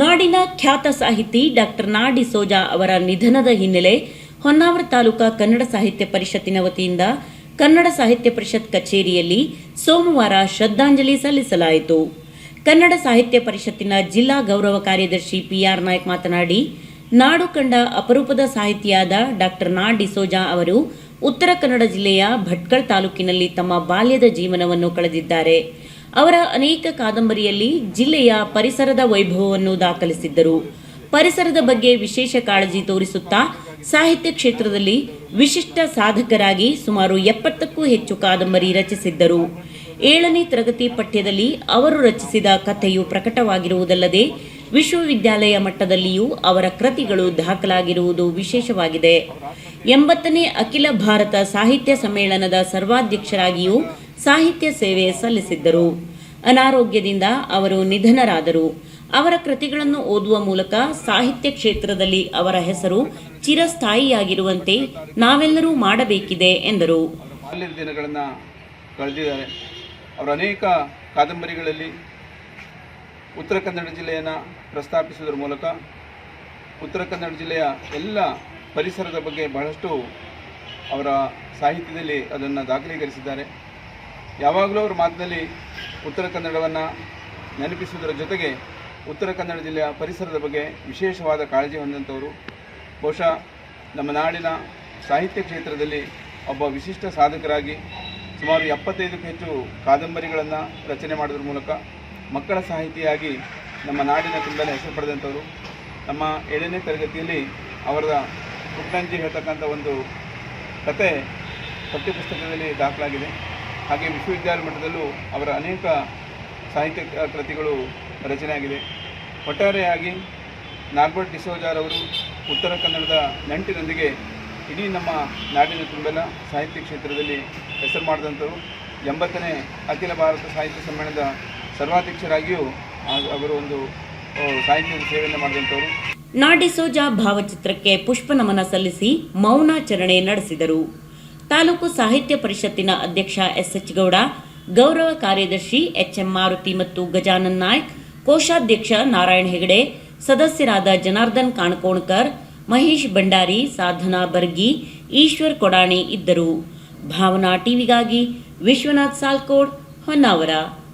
ನಾಡಿನ ಖ್ಯಾತ ಸಾಹಿತಿ ಡಾಕ್ಟರ್ ನಾಡಿ ಸೋಜಾ ಅವರ ನಿಧನದ ಹಿನ್ನೆಲೆ ಹೊನ್ನಾವರ ತಾಲೂಕಾ ಕನ್ನಡ ಸಾಹಿತ್ಯ ಪರಿಷತ್ತಿನ ವತಿಯಿಂದ ಕನ್ನಡ ಸಾಹಿತ್ಯ ಪರಿಷತ್ ಕಚೇರಿಯಲ್ಲಿ ಸೋಮವಾರ ಶ್ರದ್ಧಾಂಜಲಿ ಸಲ್ಲಿಸಲಾಯಿತು. ಕನ್ನಡ ಸಾಹಿತ್ಯ ಪರಿಷತ್ತಿನ ಜಿಲ್ಲಾ ಗೌರವ ಕಾರ್ಯದರ್ಶಿ ಪಿಆರ್ ನಾಯ್ಕ್ ಮಾತನಾಡಿ, ನಾಡು ಕಂಡ ಅಪರೂಪದ ಸಾಹಿತಿಯಾದ ಡಾಕ್ಟರ್ ನಾ ಡಿಸೋಜಾ ಅವರು ಉತ್ತರ ಕನ್ನಡ ಜಿಲ್ಲೆಯ ಭಟ್ಕಳ ತಾಲೂಕಿನಲ್ಲಿ ತಮ್ಮ ಬಾಲ್ಯದ ಜೀವನವನ್ನು ಕಳೆದಿದ್ದಾರೆ. ಅವರ ಅನೇಕ ಕಾದಂಬರಿಯಲ್ಲಿ ಜಿಲ್ಲೆಯ ಪರಿಸರದ ವೈಭವವನ್ನು ದಾಖಲಿಸಿದ್ದರು. ಪರಿಸರದ ಬಗ್ಗೆ ವಿಶೇಷ ಕಾಳಜಿ ತೋರಿಸುತ್ತಾ ಸಾಹಿತ್ಯ ಕ್ಷೇತ್ರದಲ್ಲಿ ವಿಶಿಷ್ಟ ಸಾಧಕರಾಗಿ ಸುಮಾರು ಎಪ್ಪತ್ತಕ್ಕೂ ಹೆಚ್ಚು ಕಾದಂಬರಿ ರಚಿಸಿದ್ದರು. ಏಳನೇ ತರಗತಿ ಪಠ್ಯದಲ್ಲಿ ಅವರು ರಚಿಸಿದ ಕಥೆಯು ಪ್ರಕಟವಾಗಿರುವುದಲ್ಲದೆ ವಿಶ್ವವಿದ್ಯಾಲಯ ಮಟ್ಟದಲ್ಲಿಯೂ ಅವರ ಕೃತಿಗಳು ದಾಖಲಾಗಿರುವುದು ವಿಶೇಷವಾಗಿದೆ. ಎಂಬತ್ತನೇ ಅಖಿಲ ಭಾರತ ಸಾಹಿತ್ಯ ಸಮ್ಮೇಳನದ ಸರ್ವಾಧ್ಯಕ್ಷರಾಗಿಯೂ ಸಾಹಿತ್ಯ ಸೇವೆ ಸಲ್ಲಿಸಿದ್ದರು. ಅನಾರೋಗ್ಯದಿಂದ ಅವರು ನಿಧನರಾದರು. ಅವರ ಕೃತಿಗಳನ್ನು ಓದುವ ಮೂಲಕ ಸಾಹಿತ್ಯ ಕ್ಷೇತ್ರದಲ್ಲಿ ಅವರ ಹೆಸರು ಚಿರಸ್ಥಾಯಿಯಾಗಿರುವಂತೆ ನಾವೆಲ್ಲರೂ ಮಾಡಬೇಕಿದೆ ಎಂದರು. ದಿನಗಳನ್ನು ಕಳೆದಿದ್ದಾರೆ. ಅವರ ಅನೇಕ ಕಾದಂಬರಿಗಳಲ್ಲಿ ಉತ್ತರ ಕನ್ನಡ ಜಿಲ್ಲೆಯನ್ನು ಪ್ರಸ್ತಾಪಿಸುವುದರ ಮೂಲಕ ಉತ್ತರ ಕನ್ನಡ ಜಿಲ್ಲೆಯ ಎಲ್ಲ ಪರಿಸರದ ಬಗ್ಗೆ ಬಹಳಷ್ಟು ಅವರ ಸಾಹಿತ್ಯದಲ್ಲಿ ಅದನ್ನು ದಾಖಲೀಕರಿಸಿದ್ದಾರೆ. ಯಾವಾಗಲೂ ಅವರ ಮಾತಿನಲ್ಲಿ ಉತ್ತರ ಕನ್ನಡವನ್ನು ನೆನಪಿಸುವುದರ ಜೊತೆಗೆ ಉತ್ತರ ಕನ್ನಡ ಜಿಲ್ಲೆಯ ಪರಿಸರದ ಬಗ್ಗೆ ವಿಶೇಷವಾದ ಕಾಳಜಿ ಹೊಂದಂಥವರು ಬಹುಶಃ ನಮ್ಮ ನಾಡಿನ ಸಾಹಿತ್ಯ ಕ್ಷೇತ್ರದಲ್ಲಿ ಒಬ್ಬ ವಿಶಿಷ್ಟ ಸಾಧಕರಾಗಿ ಸುಮಾರು ಎಪ್ಪತ್ತೈದಕ್ಕೂ ಹೆಚ್ಚು ಕಾದಂಬರಿಗಳನ್ನು ರಚನೆ ಮಾಡೋದ್ರ ಮೂಲಕ ಮಕ್ಕಳ ಸಾಹಿತಿಯಾಗಿ ನಮ್ಮ ನಾಡಿನ ತುಂಬನೇ ಹೆಸರು ಪಡೆದಂಥವರು. ನಮ್ಮ ಏಳನೇ ತರಗತಿಯಲ್ಲಿ ಅವರ ಪುಟ್ಟಂಜಿ ಹೇಳ್ತಕ್ಕಂಥ ಒಂದು ಕತೆ ಪಠ್ಯಪುಸ್ತಕದಲ್ಲಿ ದಾಖಲಾಗಿದೆ. ಹಾಗೆ ವಿಶ್ವವಿದ್ಯಾಲಯ ಮಟ್ಟದಲ್ಲೂ ಅವರ ಅನೇಕ ಸಾಹಿತ್ಯ ಕೃತಿಗಳು ರಚನೆಯಾಗಿದೆ. ಒಟ್ಟಾರೆಯಾಗಿ ನಾಗ್ಬರ್ಟ್ ಡಿಸೋಜಾರವರು ಉತ್ತರ ಕನ್ನಡದ ನಂಟಿನೊಂದಿಗೆ ಇಡೀ ನಮ್ಮ ನಾಡಿನ ತುಂಬೆಲ್ಲ ಸಾಹಿತ್ಯ ಕ್ಷೇತ್ರದಲ್ಲಿ ಹೆಸರು ಮಾಡಿದಂಥವರು. ಎಂಬತ್ತನೇ ಅಖಿಲ ಭಾರತ ಸಾಹಿತ್ಯ ಸಮ್ಮೇಳನದ ಸರ್ವಾಧ್ಯಕ್ಷರಾಗಿಯೂ ಅವರು ಒಂದು ಸಾಹಿತ್ಯದ ಸೇವೆಯನ್ನು ಮಾಡಿದಂಥವರು. ನಾಡಿಸೋಜಾ ಭಾವಚಿತ್ರಕ್ಕೆ ಪುಷ್ಪ ನಮನ ಸಲ್ಲಿಸಿ ಮೌನಾಚರಣೆ ನಡೆಸಿದರು. ತಾಲೂಕು ಸಾಹಿತ್ಯ ಪರಿಷತ್ತಿನ ಅಧ್ಯಕ್ಷ ಎಸ್ಎಚ್ ಗೌಡ ಗೌರವ ಕಾರ್ಯದರ್ಶಿ ಎಚ್ಎಂ ಮಾರುತಿ ಮತ್ತು ಗಜಾನನ್ ನಾಯ್ಕ್, ಕೋಶಾಧ್ಯಕ್ಷ ನಾರಾಯಣ ಹೆಗಡೆ, ಸದಸ್ಯರಾದ ಜನಾರ್ದನ್ ಕಾಣ್ಕೋಣ್ಕರ್, ಮಹೇಶ್ ಭಂಡಾರಿ, ಸಾಧನಾ ಬರ್ಗಿ, ಈಶ್ವರ್ ಕೊಡಾಣಿ ಇದ್ದರು. ಭಾವನಾ ಟಿವಿಗಾಗಿ ವಿಶ್ವನಾಥ್ ಸಾಲ್ಕೋಡ್ ಹೊನ್ನಾವರ.